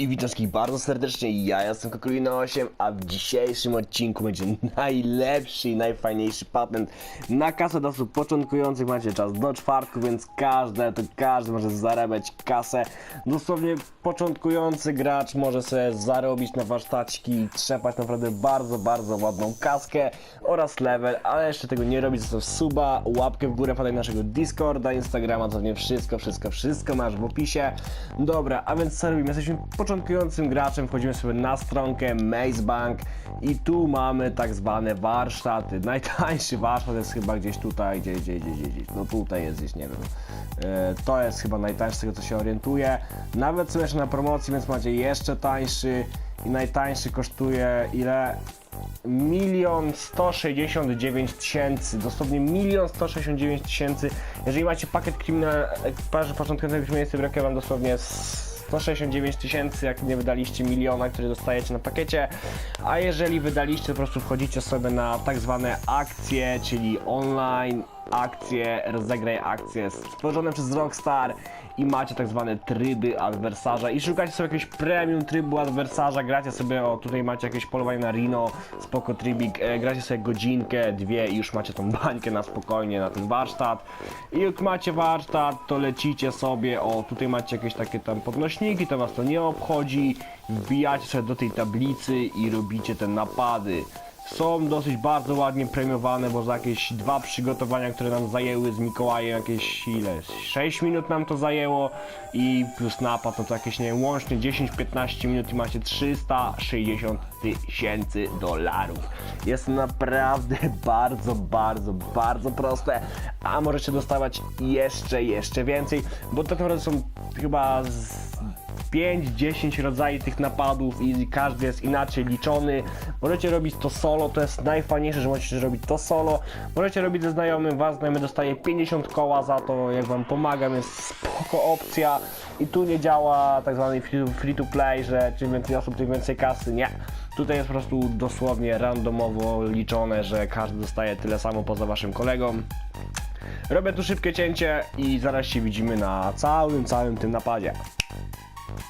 I witam wszystkich bardzo serdecznie, ja jestem Kokolina 8, a w dzisiejszym odcinku będzie najlepszy i najfajniejszy patent na kasę dla osób początkujących. Macie czas do czwartku, więc każdy, to każdy może zarabiać kasę. Dosłownie początkujący gracz może sobie zarobić na warsztaciki i trzepać naprawdę bardzo, bardzo ładną kaskę oraz level, ale jeszcze tego nie robić, zostaw suba, łapkę w górę, podaj naszego Discorda, Instagrama, to nie wszystko, wszystko, wszystko masz w opisie. Dobra, a więc co robimy? Jesteśmy początkującym graczem, wchodzimy sobie na stronkę Maze Bank i tu mamy tak zwane warsztaty. Najtańszy warsztat jest chyba gdzieś tutaj, gdzieś, gdzieś, gdzieś, gdzieś. no tutaj jest gdzieś, nie wiem. E, to jest chyba najtańszy, z tego co się orientuję. Nawet są jeszcze na promocji, więc macie jeszcze tańszy i najtańszy kosztuje ile? milion 169 tysięcy, dosłownie milion 169 tysięcy. Jeżeli macie pakiet kryminalny, ekwiparzy początkującego kryminalisty, brakuje wam dosłownie 169 tysięcy, jak nie wydaliście miliona, który dostajecie na pakiecie. A jeżeli wydaliście, to po prostu wchodzicie sobie na tak zwane akcje, czyli online akcje, rozegraj akcje stworzone przez Rockstar i macie tak zwane tryby adwersarza. I szukacie sobie jakiegoś premium trybu adwersarza, gracie sobie, o tutaj macie jakieś polowanie na Rino, spoko trybik, e, gracie sobie godzinkę, dwie i już macie tą bańkę na spokojnie na ten warsztat. I jak macie warsztat, to lecicie sobie, o tutaj macie jakieś takie tam podnośniki, to was to nie obchodzi, wbijacie sobie do tej tablicy i robicie te napady są dosyć bardzo ładnie premiowane, bo za jakieś dwa przygotowania, które nam zajęły z Mikołajem, jakieś ile? 6 minut nam to zajęło i plus napad, no to jakieś nie wiem, łącznie 10-15 minut i macie 360 tysięcy dolarów. Jest naprawdę bardzo, bardzo, bardzo proste, a możecie dostawać jeszcze, jeszcze więcej, bo tak naprawdę są chyba z 5-10 rodzajów tych napadów i każdy jest inaczej liczony. Możecie robić to solo, to jest najfajniejsze, że możecie robić to solo. Możecie robić ze znajomym, was znajomy dostaje 50 koła za to, jak wam pomagam, jest spoko opcja. I tu nie działa tak zwany free to play, że czym więcej osób, tym więcej kasy. Nie. Tutaj jest po prostu dosłownie randomowo liczone, że każdy dostaje tyle samo poza waszym kolegą. Robię tu szybkie cięcie i zaraz się widzimy na całym, całym tym napadzie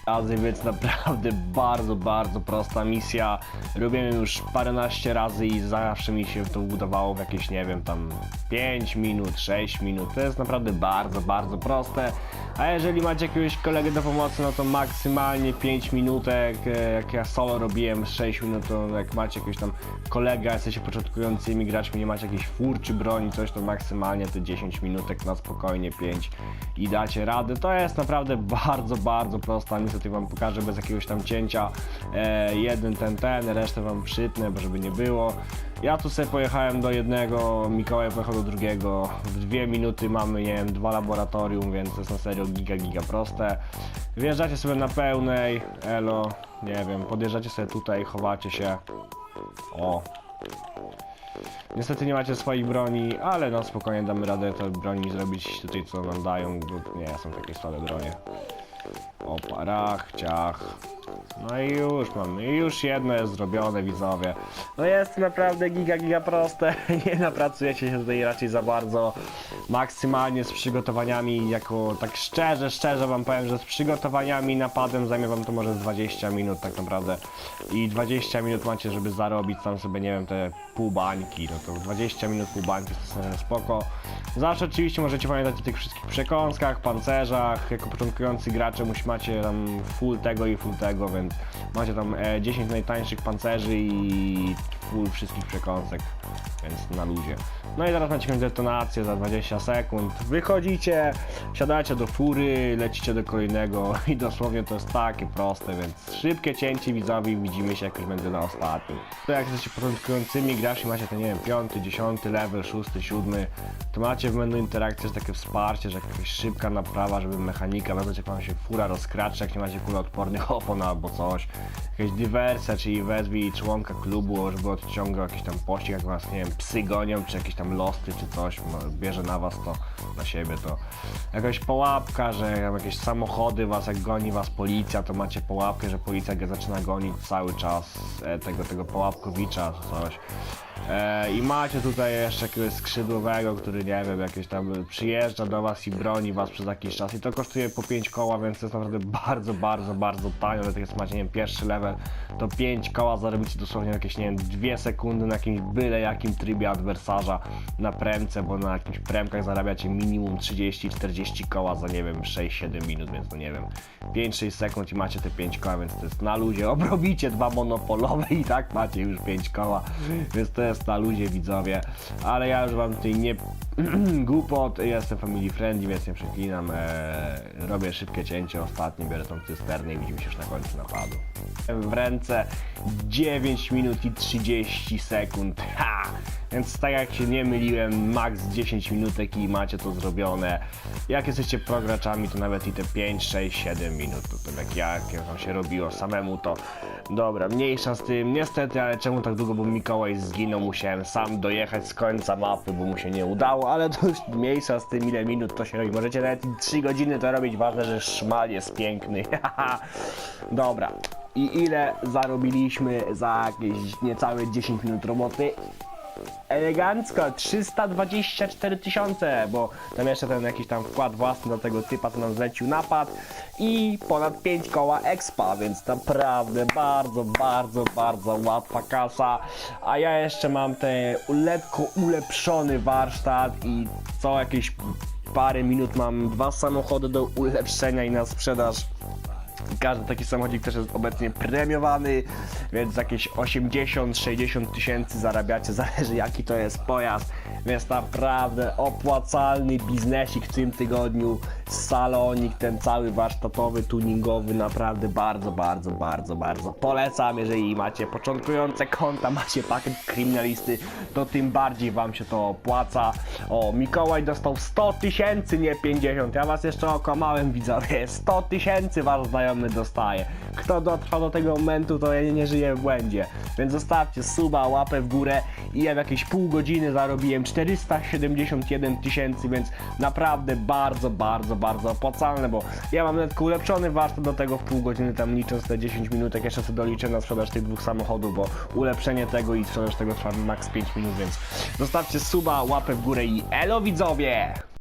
razy, więc naprawdę bardzo, bardzo prosta misja. Robiłem już paręnaście razy i zawsze mi się to udawało w jakieś, nie wiem, tam 5 minut, 6 minut. To jest naprawdę bardzo, bardzo proste. A jeżeli macie jakiegoś kolegę do pomocy, no to maksymalnie 5 minutek. E, Jak ja solo robiłem 6 minut, to jak macie jakiegoś tam kolega, jesteście początkującymi graczmi, nie macie jakiejś fur czy broni, coś, to maksymalnie te 10 minutek na spokojnie 5 i dacie radę. To jest naprawdę bardzo, bardzo prosta Tutaj wam pokażę bez jakiegoś tam cięcia. E, jeden, ten, ten, resztę wam przytnę, bo żeby nie było. Ja tu sobie pojechałem do jednego, Mikołaj pojechał do drugiego. W dwie minuty mamy, nie wiem, dwa laboratorium, więc to jest na serio giga, giga proste. Wjeżdżacie sobie na pełnej, elo, nie wiem, podjeżdżacie sobie tutaj, chowacie się. O. Niestety nie macie swoich broni, ale no spokojnie damy radę te broni zrobić tutaj co nam dają, nie są takie słabe bronie. Rach, ciach. No i już mamy, i już jedno jest zrobione widzowie. No jest naprawdę giga, giga proste, nie napracujecie się tutaj raczej za bardzo. Maksymalnie z przygotowaniami, jako tak szczerze, szczerze wam powiem, że z przygotowaniami napadem zajmie wam to może z 20 minut tak naprawdę. I 20 minut macie, żeby zarobić tam sobie, nie wiem, te pół bańki, no to 20 minut pół bańki to jest spoko. Zawsze oczywiście możecie pamiętać o tych wszystkich przekąskach, pancerzach, jako początkujący gracze musi macie tam full tego i full tego, więc macie tam e, 10 najtańszych pancerzy i full wszystkich przekąsek, więc na luzie. No i zaraz macie detonację za 20 sekund. Wychodzicie, siadacie do fury, lecicie do kolejnego i dosłownie to jest takie proste, więc szybkie cięcie widzowi, widzimy się jak już będzie na ostatnim. To jak jesteście początkującymi graczami, macie ten nie wiem, 5, 10 level, 6, 7, to macie w menu interakcji takie wsparcie, że jakaś szybka naprawa, żeby mechanika, nawet jak wam się fura rozkracze, jak nie macie kuloodpornych opon albo coś, jakaś dywersja, czyli wezwij członka klubu, żeby odciągał jakiś tam pościg, jak was, nie wiem, psy gonią, czy jakieś tam losty, czy coś, bierze na was to, na siebie to jakaś połapka, że jakieś samochody was, jak goni was policja, to macie połapkę, że policja zaczyna gonić cały czas e, tego, tego połapkowicza, coś. E, I macie tutaj jeszcze jakiegoś skrzydłowego, który nie wiem, jakieś tam przyjeżdża do was i broni was przez jakiś czas. I to kosztuje po 5 koła, więc to jest naprawdę bardzo, bardzo, bardzo tanio, tak jak macie, nie wiem, pierwszy level, to 5 koła zarobicie dosłownie jakieś, nie wiem, 2 sekundy na jakimś byle jakim trybie adwersarza na premce, bo na jakimś premkach zarabiacie minimum 30-40 koła za, nie wiem, 6-7 minut, więc no nie wiem, 5-6 sekund i macie te 5 koła, więc to jest na ludzie, obrobicie dwa monopolowe i tak macie już 5 koła, więc to na ludzie widzowie, ale ja już wam tutaj nie głupot, jestem family friendly, więc nie przeklinam, eee, robię szybkie cięcie ostatnie, biorę tą cysternę i widzimy się już na końcu napadu. W ręce 9 minut i 30 sekund, ha! Więc tak jak się nie myliłem, max 10 minutek i macie to zrobione. Jak jesteście prograczami, to nawet i te 5, 6, 7 minut, to tak jak ja, jak wam się robiło samemu, to dobra, mniejsza z tym, niestety, ale czemu tak długo, bo Mikołaj zginął, musiałem sam dojechać z końca mapy, bo mu się nie udało, ale to już mniejsza z tym, ile minut to się robi, możecie nawet i 3 godziny to robić, ważne, że szmal jest piękny, dobra. I ile zarobiliśmy za jakieś niecałe 10 minut roboty? Elegancko, 324 tysiące, bo tam jeszcze ten jakiś tam wkład własny do tego typa, co nam zlecił napad i ponad 5 koła expa, więc naprawdę bardzo, bardzo, bardzo łatwa kasa, a ja jeszcze mam ten lekko ulepszony warsztat i co jakieś parę minut mam dwa samochody do ulepszenia i na sprzedaż. Każdy taki samochodzik też jest obecnie premiowany, więc jakieś 80-60 tysięcy zarabiacie, zależy jaki to jest pojazd, więc naprawdę opłacalny biznesik w tym tygodniu, salonik, ten cały warsztatowy, tuningowy, naprawdę bardzo, bardzo, bardzo, bardzo. Polecam, jeżeli macie początkujące konta, macie pakiet kryminalisty, to tym bardziej wam się to opłaca. O, Mikołaj dostał 100 tysięcy, nie 50, ja was jeszcze okłamałem widzowie, 100 tysięcy wasz znajomy dostaje. Kto dotrwał do tego momentu, to ja nie żyję w błędzie. Więc zostawcie suba, łapę w górę i ja w jakieś pół godziny zarobiłem 471 tysięcy, więc naprawdę bardzo, bardzo, bardzo opłacalne, bo ja mam lekko ulepszony warsztat do tego w pół godziny, tam licząc te 10 minutek, jeszcze sobie doliczę na sprzedaż tych dwóch samochodów, bo ulepszenie tego i sprzedaż tego trwa max 5 minut, więc zostawcie suba, łapę w górę i elo widzowie!